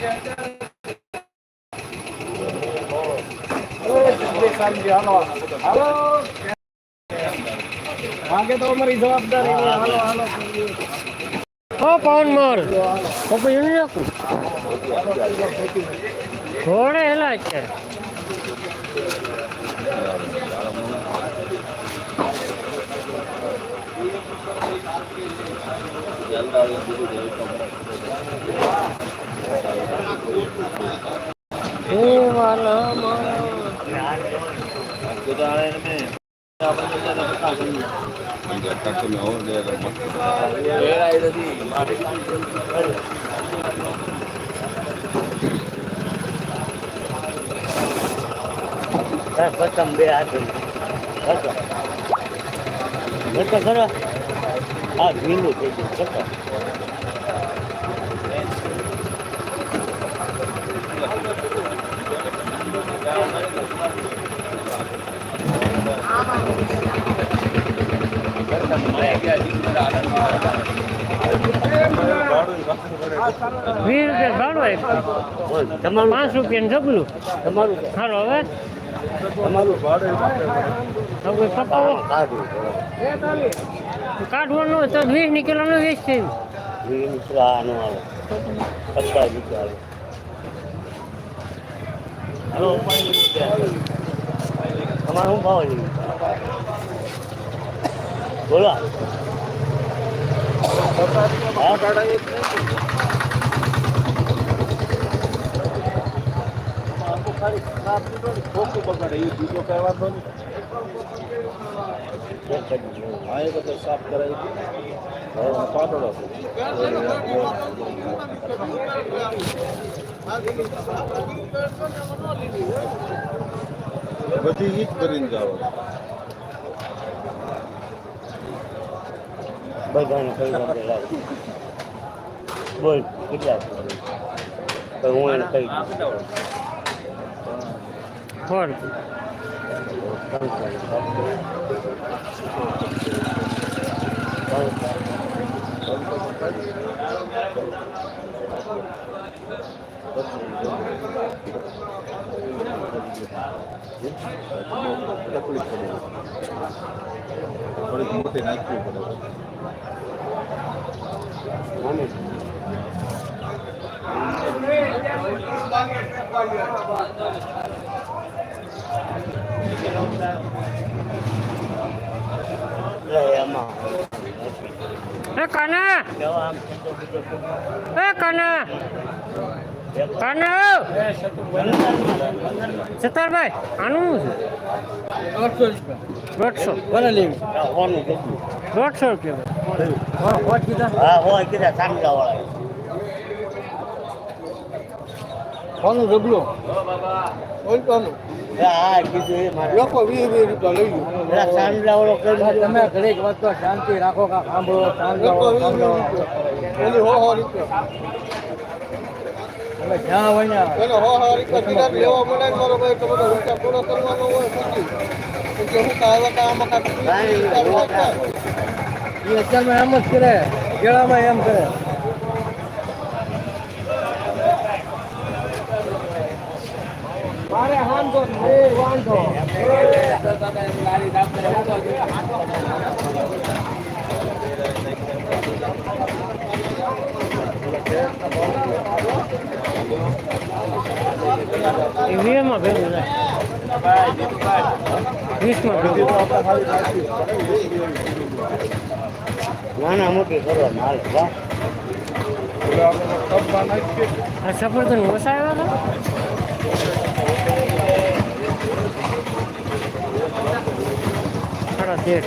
Yeah. આગે તો અમારી જવાબદારી. હાલો ઘોડે હેલા છે એ પ્રથમ બે હાથ ઘટો ખરો હા ભીંડું થઈ ગયું ઘટો વીસ રૂપિયા ભાડું તમારું પાંચ રૂપિયાનું જબલું તમારું હાલો હવે. તમારું ભાડે પપ્પા કાઢવાનું તો વીસની કિલો નો વીસ છે હાલો તમારું શું ભાવ બોલો. ખોખું બગાડે એ બીજો કઈ વાંધો નહીં હા એ બધું સાફ કરાવી. પાતળો બધી ઈ જ કરીને જાઓ બધાને કઈ વાંધો લાગે. બોલ કેટલા તો હું એને કહી દઉં ફોન તકલીફ પડે થોડીક મોટી નાખવી પડે એ કાના એ કાના કાના સત્તરભાઈ આનું શું છે? દોઢસો. દોઢસો રૂપિયા. કોનું જબલો. કોઈ કોનું લોકો વીસ વીસ રૂપિયા લઈ ગયું સાંગલા તમે ઘડીક વાત તો શાંતિ રાખો કા સાંભળો હો હો રૂપિયા. તમે જ્યાં હોય ને પેલો હો હો રૂપિયા લેવા મળે ને મારો ભાઈ તો બધો રૂપિયા પૂરો કરવાનો હોય પછી પછી હું કાંઈ આવ્યા કાં. એ અત્યારમાં એમ જ કરે કેળામાં એમ કરે. મારે વાંધો. નહીં. વાંધો એ વીસમાં ભેગું થાય. વીસમાં ભેગું નાના મોટી કરવાનું હાલ આ સફરજન ઓછા આવ્યા હતા? સાડા તેર.